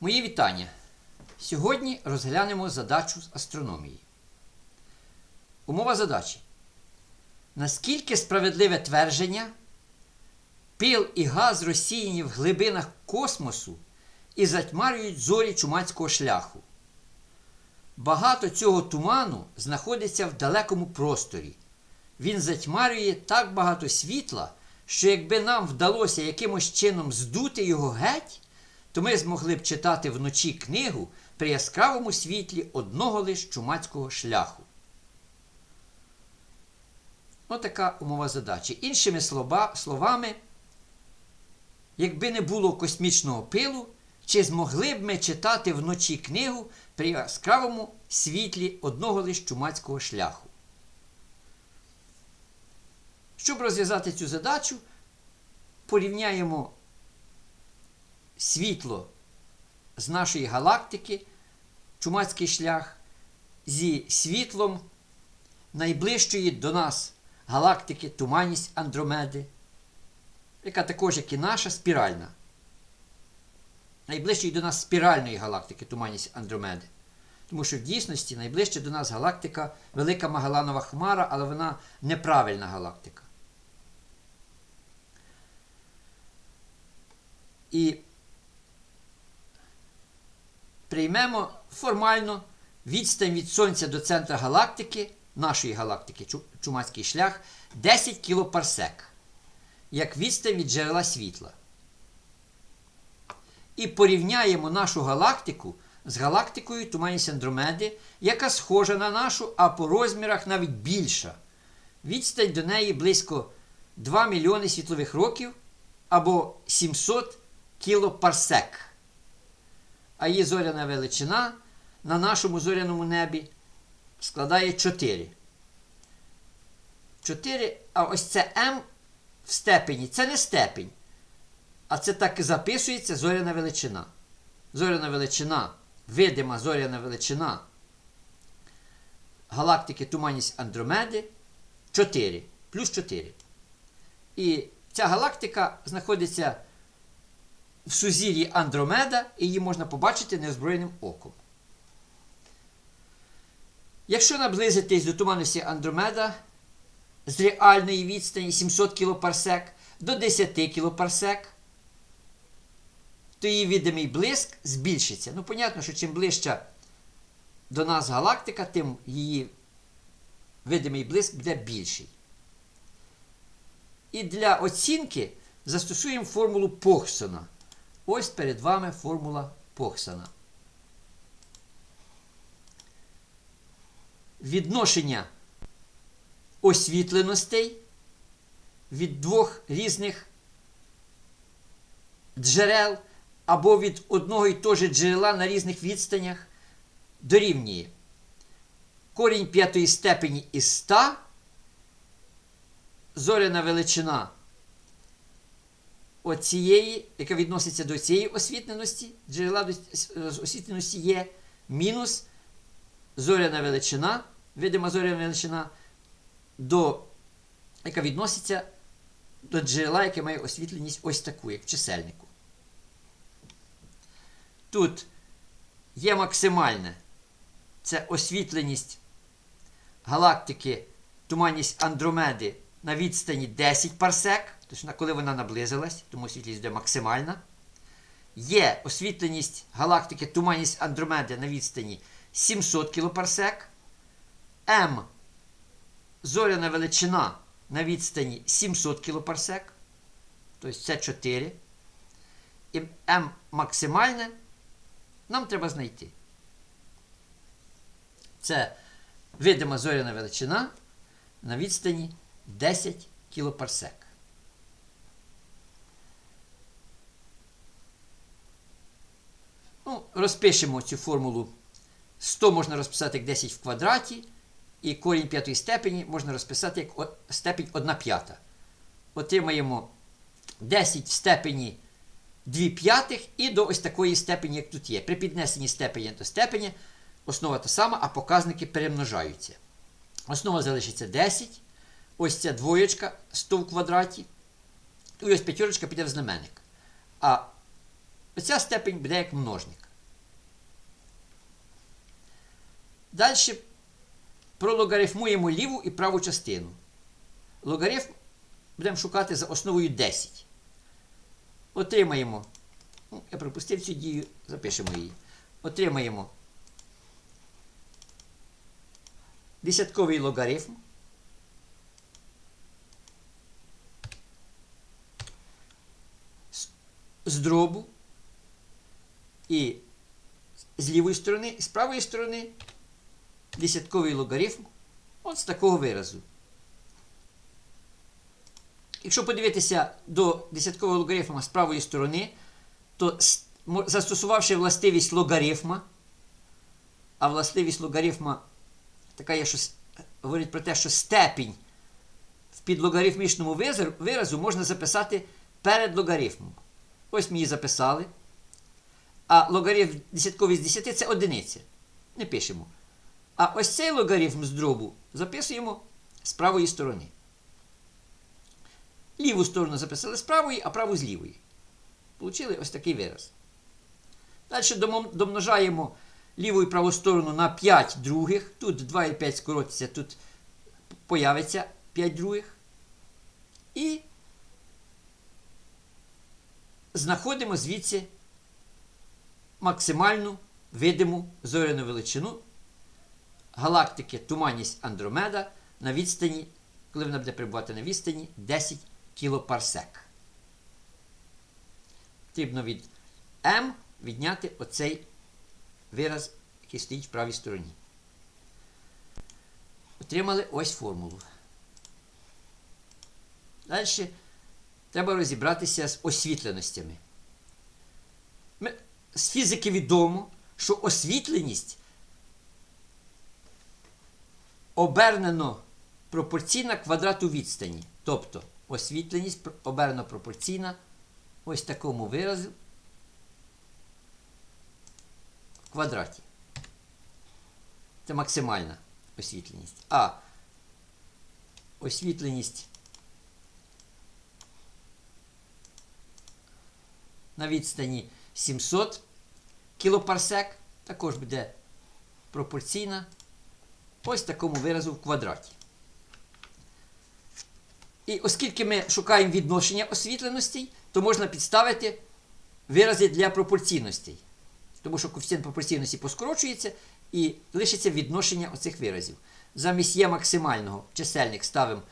Мої вітання. Сьогодні розглянемо задачу з астрономії. Умова задачі. Наскільки справедливе твердження пил і газ розсіяні в глибинах космосу і затьмарюють зорі чумацького шляху? Багато цього туману знаходиться в далекому просторі. Він затьмарює так багато світла, що якби нам вдалося якимось чином здути його геть, то ми змогли б читати вночі книгу при яскравому світлі одного лиш чумацького шляху. Отака умова задачі. Іншими слова, словами, якби не було космічного пилу, чи змогли б ми читати вночі книгу при яскравому світлі одного лиш чумацького шляху? Щоб розв'язати цю задачу, порівняємо світло з нашої галактики, чумацький шлях, зі світлом найближчої до нас галактики Туманність Андромеди, яка також, як і наша, спіральна. Найближчої до нас спіральної галактики Туманність Андромеди. Тому що в дійсності найближче до нас галактика Велика Магаланова Хмара, але вона неправильна галактика. І приймемо формально відстань від Сонця до центра галактики, нашої галактики, Чумацький шлях, 10 кілопарсек, як відстань від джерела світла. І порівняємо нашу галактику з галактикою Туманність Андромеди, яка схожа на нашу, а по розмірах навіть більша. Відстань до неї близько 2 мільйони світлових років або 700 кілопарсек. А її зоряна величина на нашому зоряному небі складає 4. 4, а ось це М в степені це не степень. А це так і записується зоряна величина. Зоряна величина, видима зоряна величина галактики Туманність Андромеди 4 плюс 4. І ця галактика знаходиться в сузір'ї Андромеда, і її можна побачити неозброєним оком. Якщо наблизитись до туманності Андромеда з реальної відстані 700 кілопарсек до 10 кілопарсек, то її видимий блиск збільшиться. Ну, понятно, що чим ближча до нас галактика, тим її видимий блиск буде більший. І для оцінки застосуємо формулу Похсона. Ось перед вами формула Похсона. Відношення освітленостей від двох різних джерел або від одного і того ж джерела на різних відстанях дорівнює корінь п'ятої степені із 100, зоряна величина оцієї, яка відноситься до цієї освітленості, джерела освітленості є, мінус зоряна величина, видима зоряна величина, до, яка відноситься до джерела, яке має освітленість ось таку, як в чисельнику. Тут є максимальне. Це освітленість галактики, туманність Андромеди на відстані 10 парсек, тобто коли вона наблизилась, тому освітленість буде максимальна. Є освітленість галактики туманність Андромеди на відстані 700 кілопарсек. М зоряна величина на відстані 700 кілопарсек. Тобто це 4. І М максимальне нам треба знайти. Це видима зоряна величина на відстані 10 кілопарсек. Ну, розпишемо цю формулу. 100 можна розписати як 10 в квадраті, і корінь п'ятої степені можна розписати як степень 1 п'ята. Отримаємо 10 в степені 2 п'ятих і до ось такої степені, як тут є. При піднесенні степені до степені основа та сама, а показники перемножаються. Основа залишиться 10. Ось ця двоєчка 100 в квадраті. І ось п'ятерочка піде в знаменник. А оця степень буде як множник. Далі прологарифмуємо ліву і праву частину. Логарифм будемо шукати за основою 10. Отримаємо. Ну, я пропустив цю дію, запишемо її. Отримаємо десятковий логарифм. з- дробу і з лівої сторони, і з правої сторони десятковий логарифм от з такого виразу. Якщо подивитися до десяткового логарифма з правої сторони, то застосувавши властивість логарифма, а властивість логарифма така є, що говорить про те, що степінь в підлогарифмічному виразу можна записати перед логарифмом. Ось ми її записали. А логарифм десятковий з 10 це одиниця. Не пишемо. А ось цей логарифм з дробу записуємо з правої сторони. Ліву сторону записали з правої, а праву з лівої. Получили ось такий вираз. Далі домножаємо ліву і праву сторону на 5 других. Тут 2 і 5 скоротиться, тут появиться 5 других. І знаходимо звідси максимальну видиму зоряну величину галактики Туманність Андромеда на відстані, коли вона буде перебувати на відстані 10 кілопарсек. Потрібно від М відняти оцей вираз, який стоїть в правій стороні. Отримали ось формулу. Далі треба розібратися з освітленостями. Ми, з фізики відомо, що освітленість обернено пропорційна квадрату відстані. Тобто освітленість обернено пропорційна ось такому виразу в квадраті. Це максимальна освітленість. А освітленість на відстані 700 кілопарсек також буде пропорційна ось такому виразу в квадраті. І оскільки ми шукаємо відношення освітленостей, то можна підставити вирази для пропорційностей. Тому що коефіцієнт пропорційності поскорочується і лишиться відношення оцих виразів. Замість є максимального чисельник ставимо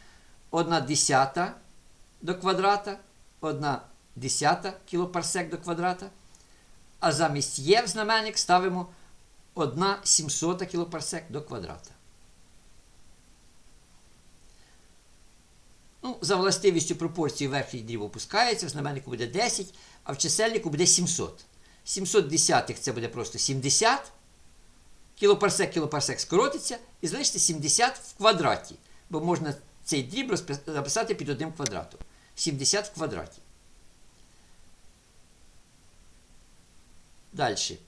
1 десята до квадрата, 1 десята кілопарсек до квадрата. А замість є в знаменник ставимо 1 сімсота кілопарсек до квадрата. Ну, за властивістю пропорції верхній дріб опускається, в знаменнику буде 10, а в чисельнику буде 700. 700 десятих це буде просто 70. Кілопарсек, кілопарсек скоротиться і залишиться 70 в квадраті. Бо можна цей дріб записати під одним квадратом. 70 в квадраті. Далі.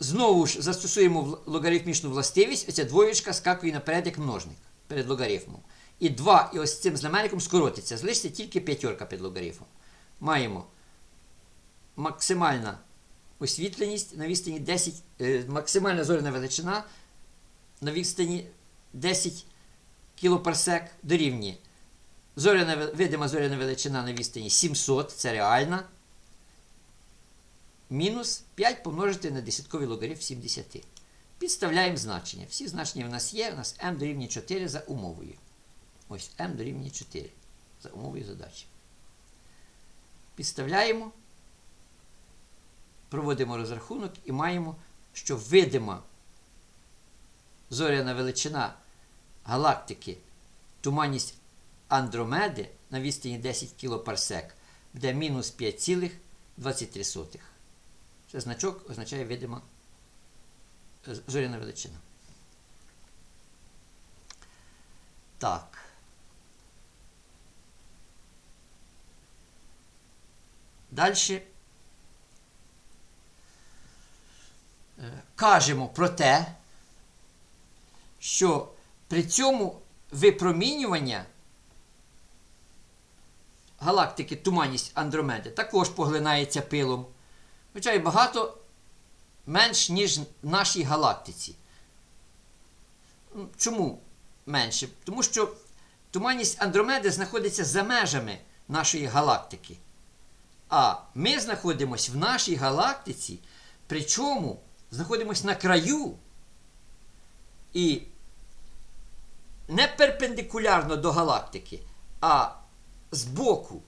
Знову ж застосуємо логарифмічну властивість. Оця двоєчка скакує наперед як множник перед логарифмом. І 2 і ось цим знаменником скоротиться. Залишиться тільки п'ятерка під логарифмом. Маємо максимальна освітленість на відстані 10, е, максимальна зоряна величина на відстані 10 кілопарсек дорівнює. Зоряна, видима зоряна величина на відстані 700, це реальна. Мінус 5 помножити на десятковий логарифм 70. Підставляємо значення. Всі значення в нас є. У нас m дорівнює 4 за умовою. Ось m дорівнює 4 за умовою задачі. Підставляємо, проводимо розрахунок і маємо, що видима зоряна величина галактики туманність Андромеди на відстані 10 кілопарсек буде мінус 5,23. Це значок означає видима е, зоряна величина. Так. Далі кажемо про те, що при цьому випромінювання галактики туманність Андромеди також поглинається пилом. Хоча й багато менш, ніж в нашій галактиці. Чому менше? Тому що туманність Андромеди знаходиться за межами нашої галактики. А ми знаходимося в нашій галактиці, причому знаходимося на краю і не перпендикулярно до галактики, а збоку.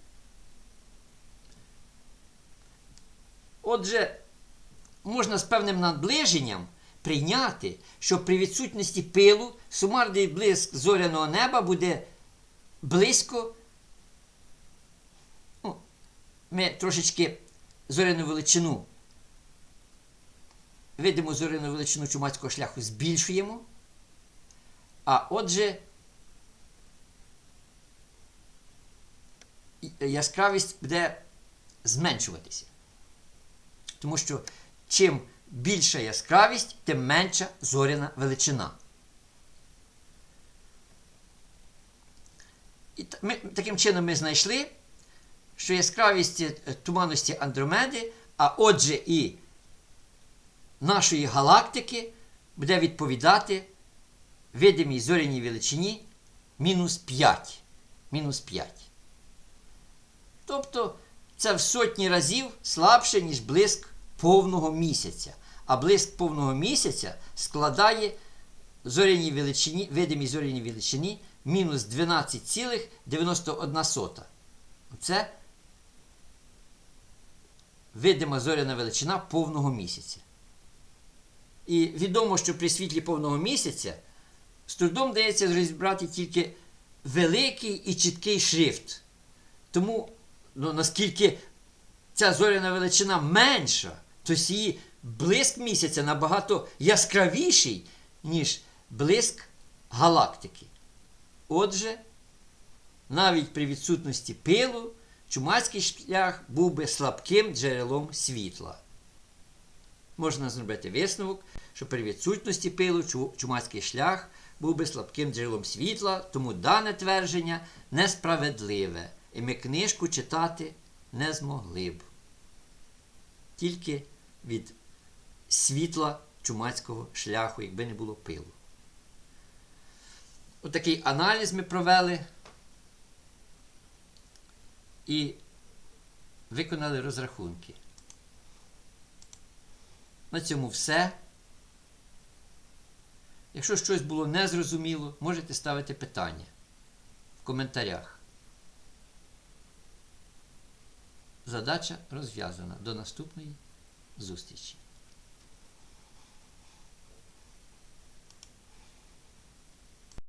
Отже, можна з певним наближенням прийняти, що при відсутності пилу сумарний блиск зоряного неба буде близько. Ми трошечки зоряну величину, видиму зоряну величину чумацького шляху збільшуємо. А отже, яскравість буде зменшуватися. Тому що чим більша яскравість, тим менша зоряна величина. І ми, таким чином ми знайшли, що яскравість е, туманності Андромеди, а отже і нашої галактики буде відповідати видимій зоряній величині мінус 5. Мінус 5. Тобто це в сотні разів слабше, ніж блиск повного місяця. А блиск повного місяця складає зоряній величині, видимій зоряній величині мінус 12,91. Це видима зоряна величина повного місяця. І відомо, що при світлі повного місяця з трудом дається розібрати тільки великий і чіткий шрифт. Тому, ну, наскільки ця зоряна величина менша, то її блиск місяця набагато яскравіший, ніж блиск галактики. Отже, навіть при відсутності пилу чумацький шлях був би слабким джерелом світла. Можна зробити висновок, що при відсутності пилу чумацький шлях був би слабким джерелом світла, тому дане твердження несправедливе, і ми книжку читати не змогли б. Тільки від світла чумацького шляху, якби не було пилу. Отакий аналіз ми провели і виконали розрахунки. На цьому все. Якщо щось було незрозуміло, можете ставити питання в коментарях. Задача розв'язана. До наступної зустрічі!